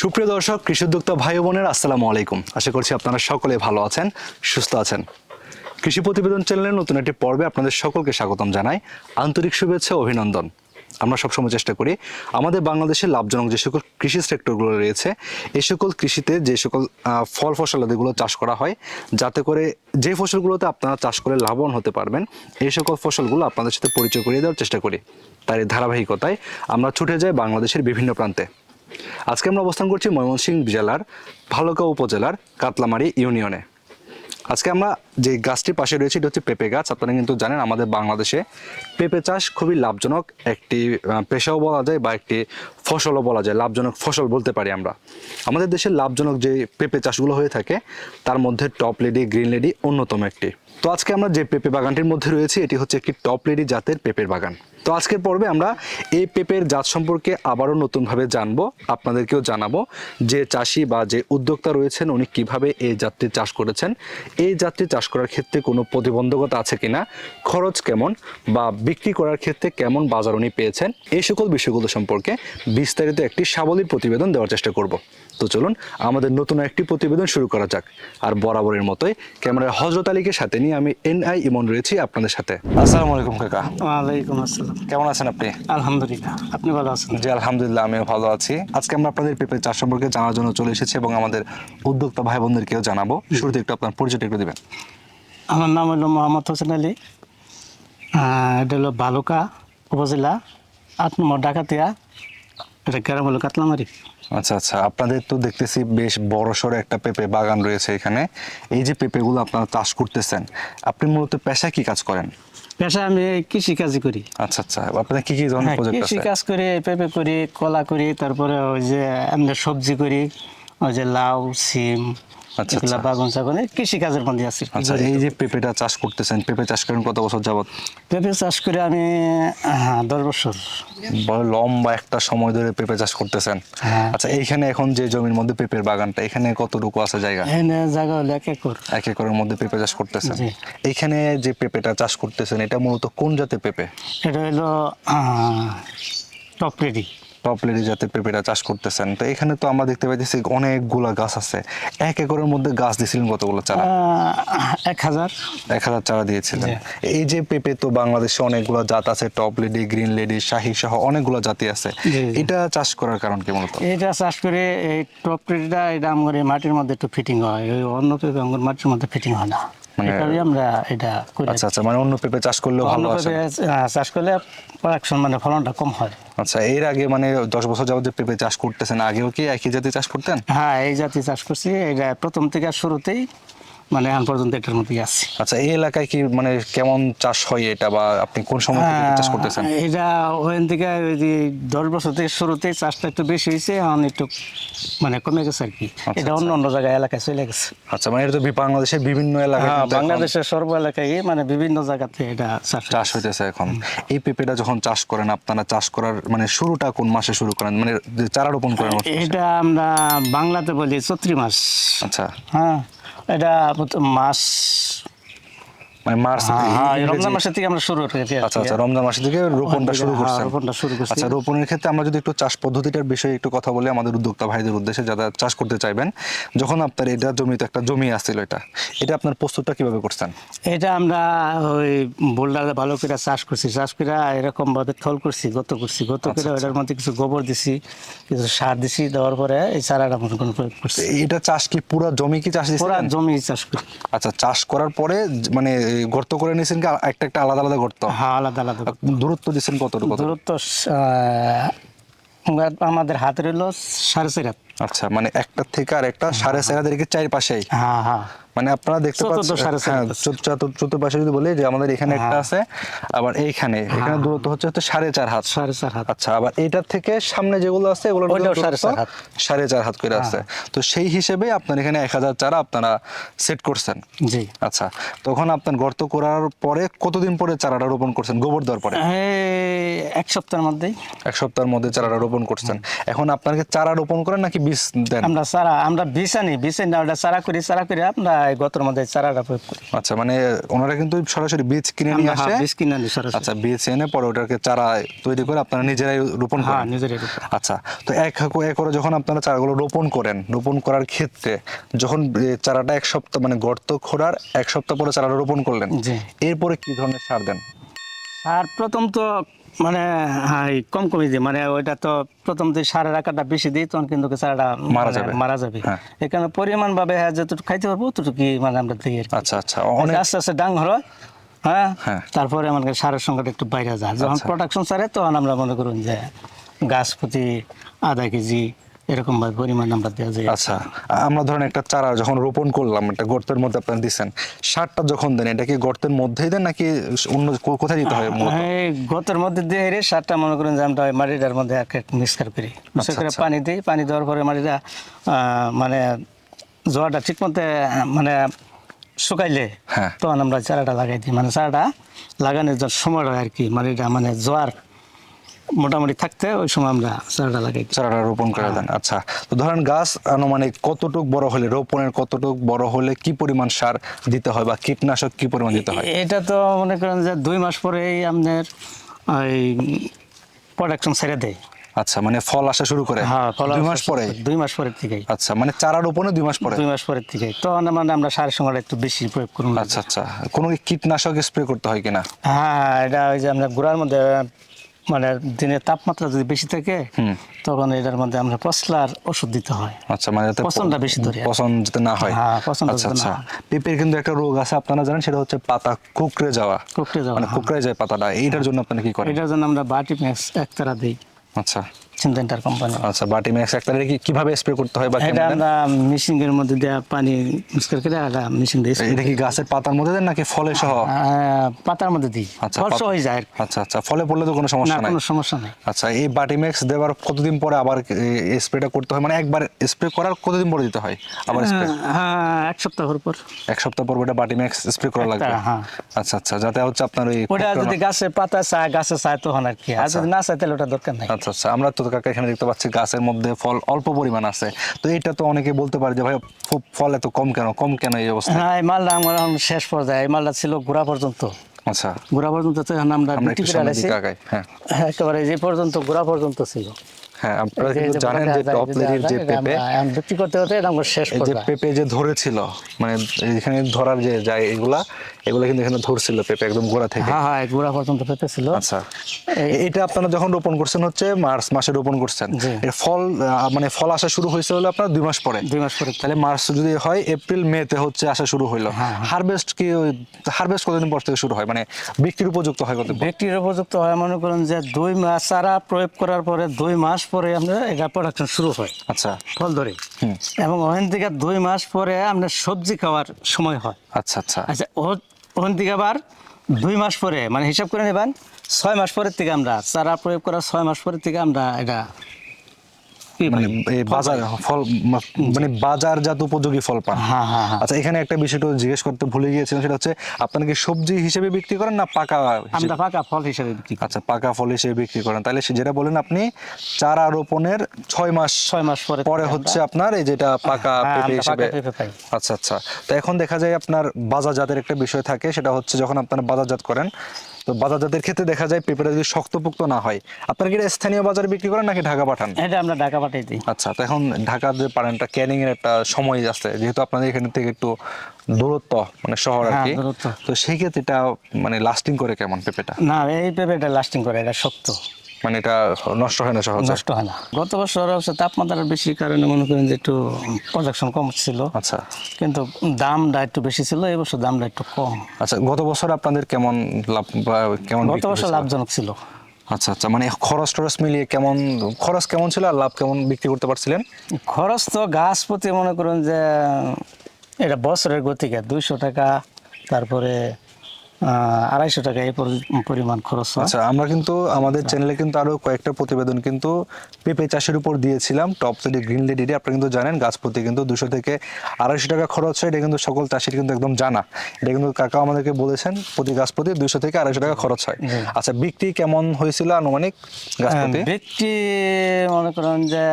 সুপ্রিয় দর্শক কৃষি উদ্যোক্তা ভাই বোনের, আসসালামু আলাইকুম। আশা করছি আপনারা সকলে ভালো আছেন, সুস্থ আছেন। কৃষি প্রতিবেদন চ্যানেলের নতুন একটি পর্বে আপনাদের সকলকে স্বাগতম জানাই। আন্তরিক শুভেচ্ছা অভিনন্দন। আমরা সবসময় চেষ্টা করি আমাদের বাংলাদেশের লাভজনক যে সকল কৃষি সেক্টরগুলো রয়েছে এই সকল কৃষিতে যে সকল ফল ফসলাদিগুলো চাষ করা হয়, যাতে করে যে ফসলগুলোতে আপনারা চাষ করে লাভবান হতে পারবেন এই সকল ফসলগুলো আপনাদের সাথে পরিচয় করিয়ে দেওয়ার চেষ্টা করি। তার এই ধারাবাহিকতায় আমরা ছুটে যাই বাংলাদেশের বিভিন্ন প্রান্তে। আজকে আমরা অবস্থান করছি ময়মনসিংহ জেলার ভালুকা উপজেলার কাতলামারি ইউনিয়নে। আজকে আমরা যে গাছটির পাশে রয়েছে, এটা হচ্ছে পেঁপে গাছ। আপনারা কিন্তু জানেন, আমাদের বাংলাদেশে পেঁপে চাষ খুবই লাভজনক একটি পেশাও বলা যায় বা একটি ফসলও বলা যায়, লাভজনক ফসল বলতে পারি আমরা। আমাদের দেশের লাভজনক যে পেঁপে চাষগুলো হয়ে থাকে, তার মধ্যে টপ লেডি, গ্রিন লেডি অন্যতম একটি। তো আজকে আমরা যে পেঁপে বাগানটির মধ্যে রয়েছি, এটি হচ্ছে একটি টপ লেডি জাতের পেঁপের বাগান। তো আজকের পর্বে আমরা এই পেঁপের জাত সম্পর্কে আবারও নতুনভাবে জানব, আপনাদেরকেও জানাব যে চাষি বা যে উদ্যোক্তা রয়েছেন, উনি কীভাবে এই জাতটি চাষ করেছেন, এই জাতটি চাষ করার ক্ষেত্রে কোনো প্রতিবন্ধকতা আছে কিনা, খরচ কেমন বা বিক্রি করার ক্ষেত্রে কেমন বাজার উনি পেয়েছেন, এই সকল বিষয়গুলো সম্পর্কে বিস্তারিত একটি সাবলীল প্রতিবেদন দেওয়ার চেষ্টা করব। তো চলুন আমাদের নতুন একটি প্রতিবেদন শুরু করা যাক। আর বরাবরের মতোই ক্যামেরায় হজরত আলীকে সাথে নিয়ে আমি এন আই ইমন রয়েছি আপনাদের সাথে। আসসালামু আলাইকুম কাকা। ওয়ালাইকুম আসসালাম। কেমন আছেন আপনি? আলহামদুলিল্লাহ। আপনি ভালো আছেন? জি আলহামদুলিল্লাহ আমিও ভালো আছি। আজকে আমরা আপনাদের পেঁপে চাষ সম্পর্কে জানার জন্য চলে এসেছি এবং আমাদের উদ্যোক্তা ভাই বোনদেরকেও জানাব। শুরুতে একটু আপনার পরিচয়টা একটু দিবেন। আমার নাম হলো মোহাম্মদ হোসেন আলী। এটা হলো বালুকা উপজেলা আট নম্বর ডাকাতিয়া এটা কেরাম হলো? কাতলামারি আচ্ছা আচ্ছা। আপনাদের তো দেখতেছি বেশ বড় সড়ো একটা পেঁপে বাগান রয়েছে এখানে। এই যে পেঁপেগুলো আপনারা চাষ করতেছেন আপনি মূলত পেশায় কি কাজ করেন? পেশা আমি কৃষি কাজই করি। আচ্ছা আচ্ছা। আপনারা কি কি ধরনের প্রজেক্ট প্রজেক্ট কৃষি কাজ করি পেঁপে করি কলা করি তারপরে ওই যে আমরা সবজি করি ওই যে লাউ সিম এগুলা আচ্ছা। বাগান চাগনে কৃষি কাজের মধ্যে আছি। আচ্ছা এই যে পেঁপেটা চাষ করতেছেন পেঁপে চাষ করেন কত বছর যাবত পেঁপে চাষ করে আমি হ্যাঁ দশ বছর। বড় লম্বা একটা সময় ধরে পেঁপে চাষ করতেছেন। হ্যাঁ। আচ্ছা এইখানে এখন যে জমির মধ্যে পেঁপের বাগানটা এখানে কতটুকু আছে জায়গা? এখানে জায়গা হলো এক একর। এক একরের মধ্যে পেঁপে চাষ করতেছেন। এইখানে যে পেঁপেটা চাষ করতেছেন এটা মূলত কোন জাতের পেঁপে? এটা হলো টপ রেডি। টপ লেডি জাতের পেঁপেটা চাষ করতেছেন। তো এখানে তো আমরা দেখতে পাইতেছি অনেকগুলা গাছ আছে। এক একরের মধ্যে গাছ দিয়েছিলেন কতগুলো চারা? এক হাজার। এক হাজার চারা দিয়েছিলেন। এই যে পেঁপে তো বাংলাদেশে অনেকগুলো জাত আছে top lady green lady Shahi সহ অনেকগুলো জাতি আছে। এটা চাষ করার কারণ কি মূলত? এটা চাষ করে এই টপ রেডিটা এটা আমার মাটির মধ্যে একটু ফিটিং হয়। ওই অন্য পেঁপে আমার মাটির মধ্যে ফিটিং হয় না। মানে- আমরা এটা আচ্ছা আচ্ছা মানে অন্য পেঁপে চাষ করলেও ভালো আছে। চাষ করলে প্রোডাকশন মানে ফলনটা কম হয়। আচ্ছা এর আগে মানে দশ বছর যাবত যে পেঁপে চাষ করতেছেন আগেও কি একই জাতি চাষ করতেন? হ্যাঁ এই জাতি চাষ করছি। এটা প্রথম থেকে শুরুতেই মানে এখন পর্যন্ত এটার মধ্যেই আছি। আচ্ছা এই এলাকায় কি মানে কেমন চাষ হয় এটা বা আপনি কোন সময় থেকে চাষ করতেছেন? এটা ওখান থেকে ওই যে দশ বছর থেকে শুরুতেই চাষটা একটু বেশি হয়েছে এখন একটু মানে কমে গেছে আর কি। এটা অন্য অন্য জায়গায় এলাকায় চলে গেছে। আচ্ছা মানে এটা তো বাংলাদেশের বিভিন্ন এলাকায় হ্যাঁ বাংলাদেশের সর্ব এলাকায় মানে বিভিন্ন জায়গাতে এটা চাষ চাষ হইতেছে এখন। এই পেঁপেটা যখন চাষ করেন আপনারা চাষ করার মানে শুরুটা কোন মাসে শুরু করেন? মানে চারা রোপণ করেন এটা আমরা বাংলাতে বলি চৈত্রি মাস। আচ্ছা। হ্যাঁ। এটা মাছ মানে মার্চ হ্যাঁ, রমজান মাসের থেকে আমরা শুরু করি আচ্ছা আচ্ছা রমজান মাস থেকে রোপণটা শুরু করছেন। রোপণটা শুরু করছি। আচ্ছা রোপণের ক্ষেত্রে আমরা যদি একটু চাষ পদ্ধতিটার বিষয়ে একটু কথা বলি আমাদের উদ্যোক্তা ভাইদের উদ্দেশ্যে যারা চাষ করতে চাইবেন যখন আপনার এটা জমিতে একটা জমি আসছিল এটা এটা আপনার প্রস্তুতটা কীভাবে করছেন? এটা আমরা ওই বোল্ডারে ভালো করে চাষ করছি চাষ করে এরকম ভাবে থল করছি গত করছি গত আচ্ছা, করে ওটার মধ্যে কিছু গোবর দিছি কিছু সার দিছি দেওয়ার পরে এই চারাটা মনে করেন প্রয়োগ করছি। এটা চাষ কি পুরো জমি কি চাষ পুরা জমি চাষ করি। আচ্ছা চাষ করার পরে মানে গর্ত করে নিয়েছেন কি? একটা একটা আলাদা আলাদা গর্ত? হ্যাঁ আলাদা আলাদা দূরত্ব দিয়েছেন কতটুকু? কত? দূরত্ব আহ, আমাদের হাতের হলো সাড়ে চার হাত। আচ্ছা মানে একটা থেকে আর একটা সাড়ে চার হাজার চার পাশেই হ্যাঁ হ্যাঁ। মানে আপনারা দেখতে পাচ্ছেন হ্যাঁ চতুর্পাশে যদি বলি যে আমাদের এখানে একটা আছে আবার এইখানে। এখানে দূরত্ব হচ্ছে হচ্ছে সাড়ে চার হাত। সাড়ে চার হাত। আচ্ছা আবার এইটার থেকে সামনে যেগুলো আছে এগুলো সাড়ে চার হাত। সাড়ে চার হাত করে আছে। তো সেই হিসেবে আপনার এখানে এক হাজার চারা আপনারা সেট করছেন। জি। আচ্ছা তখন আপনার গর্ত করার পরে কতদিন পরে চারাটা রোপণ করছেন? গোবর দেওয়ার পরে? এক সপ্তাহের মধ্যেই। এক সপ্তাহের মধ্যে চারাটা রোপণ করছেন। এখন আপনাকে চারা রোপণ করেন নাকি বীজ দেন। আমরা আমরা বীজ আনি বীজ আনি ওটা করি করে আমরা গতর মধ্যে চারাটা প্রয়োগ করি। আচ্ছা মানে ওনারা কিন্তু সরাসরি বীজ কিনে নিয়ে আসে হ্যাঁ, বীজ কিনে আনি সরাসরি। আচ্ছা বীজ এনে পরে ওটাকে চারা তৈরি করে আপনারা নিজেরাই রোপণ হ্যাঁ করেন নিজের আচ্ছা তো এক একর- একরে যখন আপনারা চারাগুলো রোপণ করেন রোপণ করার ক্ষেত্রে যখন চারাটা এক সপ্তাহ মানে গর্ত খোঁড়ার এক সপ্তাহ পরে চারাটা রোপণ করলেন। এরপরে কি ধরনের সার দেন? সার প্রথম তো মানে কম কমে দিই মানে ওইটা তো প্রথম যে সারের আকারটা বেশি দিই তখন কিন্তু সারাটা মারা মানে যাবে। মারা যাবে হ্যাঁ। এখানে পরিমাণ ভাবে হ্যাঁ যতটুকু খাইতে পারব ততটুকু মানে আমরা দিই আচ্ছা আচ্ছা অনেক আস্তে আস্তে ডাং হলো হ্যাঁ হ্যাঁ। তারপরে আমাকে সারের সংখ্যাটা একটু বাইরে যায় যখন আচ্ছা। প্রোডাকশন সারে তখন আমরা মনে করুন যে গাছ প্রতি আধা কেজি এরকম ভাবে পরিমাণ আমরা দেওয়া যায় আচ্ছা আমরা ধরেন একটা চারা যখন রোপণ করলাম একটা গর্তের মধ্যে আপনারা দিচ্ছেন সারটা যখন দেন এটা কি গর্তের মধ্যেই দেন নাকি অন্য কোথায় দিতে হয় মূলত? এই মধ্যে দিয়ে রে সারটা মনে করেন যে আমরা মাটিটার মধ্যে এক মিক্সকার করি মিক্সার করে আচ্ছা। পানি দিই পানি দেওয়ার পরে মাটিটা মানে জোয়ারটা ঠিক মতো মানে শুকাইলে হ্যাঁ। তখন আমরা চারাটা লাগাই দিই মানে চারাটা লাগানোর যে সময় হয় আর কি মাটিটা মানে জোয়ার মোটামুটি থাকতে ওই সময় আমরা চারাটা লাগাই চারাটা রোপণ করে দেন। আচ্ছা তো ধরেন গাছ আনুমানিক কতটুক বড় হলে রোপণের কতটুক বড় হলে কি পরিমাণ সার দিতে হয় বা কীটনাশক কি পরিমাণ দিতে হয়? এটা তো মনে করেন যে দুই মাস পরেই আপনার ওই প্রোডাকশন ছেড়ে দেয়। আচ্ছা মানে ফল আসা শুরু করে। হ্যাঁ ফল দুই মাস পরে দুই মাস পরের থেকেই। আচ্ছা মানে চারা রোপণে দুই মাস পরে? দুই মাস পরের থেকে তখন মানে আমরা সারের সংখ্যাটা একটু বেশি প্রয়োগ করুন। আচ্ছা আচ্ছা। কোনো কীটনাশক স্প্রে করতে হয় কিনা? হ্যাঁ এটা ওই যে আমরা গোড়ার মধ্যে মানে দিনের তাপমাত্রা যদি বেশি থাকে। তখন এটার মধ্যে আমরা পশলার ওষুধ দিতে হয় আচ্ছা মানে পছন্দটা বেশি ধরে। পচন যাতে না হয় হ্যাঁ, পচনটা আচ্ছা আচ্ছা। পেঁপের কিন্তু একটা রোগ আছে আপনারা জানেন সেটা হচ্ছে পাতা কুকড়ে যাওয়া কুকড়ে যাওয়া, মানে হ্যাঁ। কুকড়ে যায় পাতাটা এইটার জন্য আপনারা কি করেন এটার জন্য আমরা বাটি ম্যাক্স একতারা দিই আচ্ছা কোম্পানি আচ্ছা বাটি ম্যাক্স কি কীভাবে স্প্রে করতে হয় বা এটা কেমন দেন? আমরা মধ্যে দেওয়া পানি মিক্স করে এটা মেশিন দিয়ে এটা কি গাছের পাতার মধ্যে দেন নাকি ফলে সহ? পাতার মধ্যে দিই। আচ্ছা, ফলস পাত- হয়ে যায় আচ্ছা আচ্ছা ফলে পড়লে তো কোনো সমস্যা নাই। কোনো সমস্যা নেই। আচ্ছা এই বাটিম্যাক্স দেওয়ার কতদিন পরে আবার স্প্রেটা করতে হয়? মানে একবার স্প্রে করার কতদিন পরে দিতে হয় আবার স্প্রে হ্যাঁ এক সপ্তাহ পর এক সপ্তাহ পর ওটা বাটিম্যাক্স স্প্রে করা লাগবে? হ্যাঁ। আচ্ছা আচ্ছা যাতে হচ্ছে আপনার ওই ওটা যদি গাছে পাতা চায় গাছে চায় তখন আর কি। আর যদি না চায় তাহলে ওটা দরকার নাই। আচ্ছা আচ্ছা আমরা তো কাকা এখানে দেখতে পাচ্ছি গাছের মধ্যে ফল অল্প পরিমাণ আছে। তো এটা তো অনেকে বলতে পারে যে ভাই ফল এত কম কেন? কম কেন এই অবস্থা? হ্যাঁ এই মালটা আমার এখন শেষ পর্যায়ে। এই মালটা ছিল ঘোরা পর্যন্ত। আচ্ছা। ঘোরা পর্যন্ত তো এখন আমরা হ্যাঁ হ্যাঁ, একেবারে যে পর্যন্ত ঘোরা পর্যন্ত ছিল। হ্যাঁ আপনারা কিন্তু জানেন যে টপ লেডির যে এটা পেঁপে আমরা এখন বিক্রি করতে হতে এটা আমার শেষ যে পর্যায়ে। যে ধরেছিল মানে এখানে ধরার যে যায় এগুলা এগুলা কিন্তু এখানে ধরছিল পেঁপে একদম গোড়া থেকে। হ্যাঁ হ্যাঁ গোড়া পর্যন্ত পেতে ছিল। আচ্ছা। এটা আপনারা যখন রোপণ করছেন হচ্ছে মার্চ মাসে রোপণ করছেন এর ফল মানে ফল আসা শুরু হয়েছে হলো আপনার দুই মাস পরে। দুই মাস পরে। তাহলে মার্চ যদি হয় এপ্রিল মে তে হচ্ছে আসা শুরু হইল। হ্যাঁ, হারভেস্ট কি হারভেস্ট কতদিন পর থেকে শুরু হয়? মানে বিক্রির উপযুক্ত হয় কত ব্যক্তির উপযুক্ত হয় মনে করেন যে দুই মাস চারা প্রয়োগ করার পরে দুই মাস পরে আমরা এটা প্রোডাকশন শুরু হয়। আচ্ছা। ফল ধরে। হুম। এবং ওখান থেকে দুই মাস পরে আমরা সবজি খাওয়ার সময় হয়। আচ্ছা আচ্ছা। আচ্ছা ওখান থেকে আবার দুই মাস পরে মানে হিসাব করে নেবেন ছয় মাস পরের থেকে আমরা চারা প্রয়োগ করার ছয় মাস পরের থেকে আমরা এটা মানে বাজার ফল মানে বাজারজাত উপযোগী ফল পান। হ্যাঁ, হ্যাঁ, হ্যাঁ। আচ্ছা এখানে একটা বিষয়টা জিজ্ঞেস করতে ভুলে গিয়েছিলাম সেটা হচ্ছে আপনারা কি সবজি হিসেবে বিক্রি করেন না পাকা আমরা পাকা ফল হিসেবে বিক্রি আচ্ছা পাকা ফল হিসেবে বিক্রি করেন। তাহলে যেটা বলেন আপনি চারা রোপণের ছয় মাস ছয় মাস পরে পরে হচ্ছে আপনার এই যেটা পাকা পেঁপে হিসেবে আচ্ছা আচ্ছা। তো এখন দেখা যায় আপনার বাজারজাতের একটা বিষয় থাকে সেটা হচ্ছে যখন আপনারা বাজারজাত করেন তো বাজারজাতের ক্ষেত্রে দেখা যায় পেঁপেটা যদি শক্তপোক্ত না হয় আপনারা কি এটা স্থানীয় বাজারে বিক্রি করেন নাকি ঢাকা পাঠান? এটা আমরা ঢাকা পাঠাই দিই। আচ্ছা তো এখন ঢাকা যে পারেন একটা ক্যানিং এর একটা সময় আছে যেহেতু আপনাদের এখান থেকে একটু দূরত্ব মানে শহর আর হ্যাঁ, কি। তো সেই ক্ষেত্রে এটা মানে লাস্টিং করে কেমন পেঁপেটা? না এই পেঁপেটা লাস্টিং করে এটা শক্ত। মানে এটা নষ্ট হয় না সহজে? নষ্ট হয় না। গত বছর অবশ্য তাপমাত্রার বেশি কারণে মনে করেন যে একটু প্রোডাকশন কম ছিল। আচ্ছা। কিন্তু দামটা একটু বেশি ছিল এই বছর দামটা একটু কম। আচ্ছা গত বছর আপনাদের কেমন লাভ কেমন গত বছর লাভজনক ছিল। আচ্ছা আচ্ছা মানে খরচ টরচ মিলিয়ে কেমন খরচ কেমন ছিল আর লাভ কেমন বিক্রি করতে পারছিলেন? খরচ তো গাছ প্রতি মনে করুন যে এটা বছরের গতিকে দুইশো টাকা তারপরে আড়াইশো টাকা এই পরি- পরিমাণ খরচ আচ্ছা আমরা কিন্তু আমাদের চ্যানেলে কিন্তু আরও কয়েকটা প্রতিবেদন কিন্তু পেঁপে চাষের উপর দিয়েছিলাম। টপ সিডি গ্রিন লেডি আপনারা কিন্তু জানেন গাছ প্রতি কিন্তু দুশো থেকে আড়াইশো টাকা খরচ হয়। এটা কিন্তু সকল চাষির কিন্তু একদম জানা। এটা কিন্তু কাকা আমাদেরকে বলেছেন প্রতি গাছ প্রতি দুশো থেকে আড়াইশো টাকা খরচ হয়। আচ্ছা বিক্রি কেমন হয়েছিল আনুমানিক গাছ প্রতি? ব্যক্তি মনে করেন যে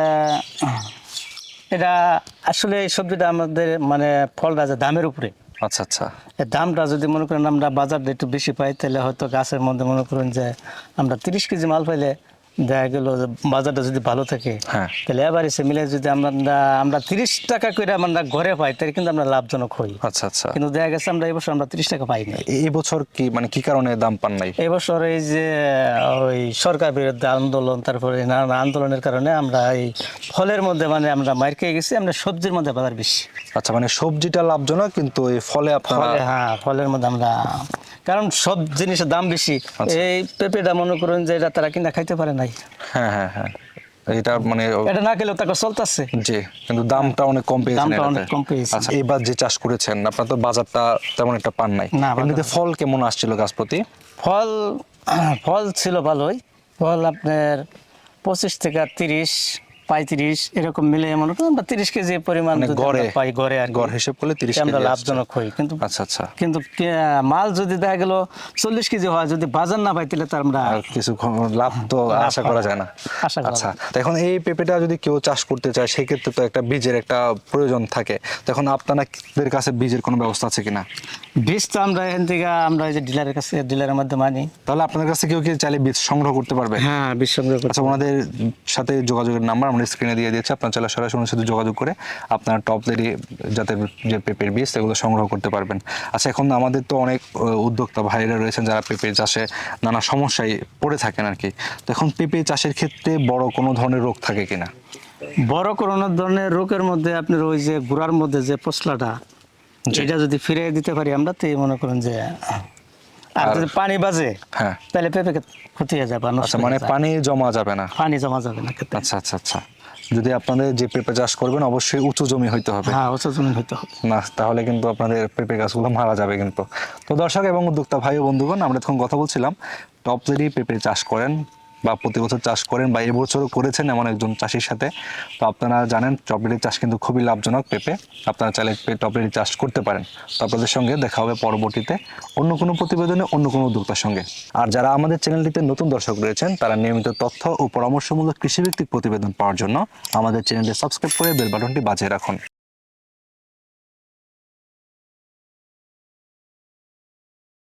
এটা আসলে এই সবজিটা আমাদের মানে ফলটা যে দামের উপরে। আচ্ছা আচ্ছা। দামটা যদি মনে করেন আমরা বাজার একটু বেশি পাই, তাহলে হয়তো গাছের মধ্যে মনে করেন যে আমরা তিরিশ কেজি মাল পাইলে দেখা গেল বাজারটা যদি ভালো থাকে হ্যাঁ। তাহলে এবার এসে মিলে যদি আমরা আমরা তিরিশ টাকা করে আমরা ঘরে পাই তাহলে কিন্তু আমরা লাভজনক হই। আচ্ছা আচ্ছা। কিন্তু দেখা গেছে আমরা এবছর আমরা তিরিশ টাকা পাই না এই বছর কি মানে কি কারণে দাম পান নাই? এবছর এই যে ওই সরকার বিরুদ্ধে আন্দোলন তারপরে নানান আন্দোলনের কারণে আমরা এই ফলের মধ্যে মানে আমরা মার খেয়ে গেছি আমরা সবজির মধ্যে বাজার বেশি। আচ্ছা মানে সবজিটা লাভজনক কিন্তু এই ফলে আপনারা ফলে হ্যাঁ ফলের মধ্যে আমরা কারণ সব জিনিসের দাম বেশি। আচ্ছা। এই পেঁপেটা মনে করুন যে এটা তারা কিনা খাইতে পারে নাই। হ্যাঁ হ্যাঁ হ্যাঁ। এটা মানে এটা না খেলেও তাকে চলতেছে। জি কিন্তু দামটা অনেক কম পেয়েছেন দামটা অনেক কম পেয়েছি। আচ্ছা এবার যে চাষ করেছেন আপনার তো বাজারটা তেমন একটা পান নাই। এমনিতে ফল কেমন আসছিল গাছ প্রতি? ফল ফল ছিল ভালোই। ফল আপনার পঁচিশ থেকে তিরিশ পঁয়ত্রিশ এরকম মিলে মনে করেন আমরা তিরিশ কেজি পরিমাণ মানে গড়ে? পাই গড়ে আর গড় হিসেব করলে 30 আমরা লাভজনক হই। কিন্তু আচ্ছা আচ্ছা। কিন্তু মাল যদি দেখা গেল চল্লিশ কেজি হয় যদি বাজার না পাই তাহলে তো আমরা কিছু লাভ তো আশা করা যায় না। আচ্ছা তো এখন এই পেঁপেটা যদি কেউ চাষ করতে চায় সেক্ষেত্রে তো একটা বীজের একটা প্রয়োজন থাকে। তখন আপনাদের কাছে বীজের কোনো ব্যবস্থা আছে কিনা? বীজ তো আমরা এখান থেকে আমরা এই যে ডিলারের কাছে ডিলারের মাধ্যমে আনি। তাহলে আপনাদের কাছে কেউ কি চাইলে বীজ সংগ্রহ করতে পারবে? হ্যাঁ বীজ সংগ্রহ করতে আচ্ছা ওনাদের সাথে যোগাযোগের নাম্বার আমরা স্ক্রিনে দিয়ে দিয়েছি। আপনার চাইলে সরাসরি সাথে যোগাযোগ করে আপনার টপ লেডি যাতে যে পেঁপের বীজ সেগুলো সংগ্রহ করতে পারবেন। আচ্ছা এখন আমাদের তো অনেক উদ্যোক্তা ভাইরা রয়েছেন যারা পেঁপে চাষে নানা সমস্যায় পড়ে থাকেন আর কি। তো এখন পেঁপে চাষের ক্ষেত্রে বড় কোনো ধরনের রোগ থাকে কিনা? বড় করোনার ধরনের রোগের মধ্যে আপনার ওই যে গুড়ার মধ্যে যে পশলাটা। এটা যদি ফিরে দিতে পারি আমরা তো মনে করেন যে আর যদি পানি বাজে হ্যাঁ। তাহলে পেঁপে ক্ষতি হয়ে যাবে আচ্ছা মানে পানি জমা যাবে না? পানি জমা যাবে না আচ্ছা আচ্ছা আচ্ছা। যদি আপনাদের যে পেঁপে চাষ করবেন অবশ্যই উঁচু জমি হইতে হবে। হ্যাঁ উঁচু জমি হইতে হবে। না তাহলে কিন্তু আপনাদের পেঁপে গাছগুলো মারা যাবে কিন্তু। তো দর্শক এবং উদ্যোক্তা ভাই ও বন্ধুগণ আমরা তখন কথা বলছিলাম টপ যদি পেঁপে চাষ করেন বা প্রতি বছর চাষ করেন বা এবছরও করেছেন এমন একজন চাষির সাথে। তো আপনারা জানেন টপলেরি চাষ কিন্তু খুবই লাভজনক পেঁপে। আপনারা চাইলে টপলেরি চাষ করতে পারেন। তো আপনাদের সঙ্গে দেখা হবে পরবর্তীতে অন্য কোনো প্রতিবেদনে, অন্য কোনো উদ্যোক্তার সঙ্গে। আর যারা আমাদের চ্যানেলটিতে নতুন দর্শক রয়েছেন, তারা নিয়মিত তথ্য ও পরামর্শমূলক কৃষিভিত্তিক প্রতিবেদন পাওয়ার জন্য আমাদের চ্যানেলটি সাবস্ক্রাইব করে বেল বাটনটি বাজিয়ে রাখুন।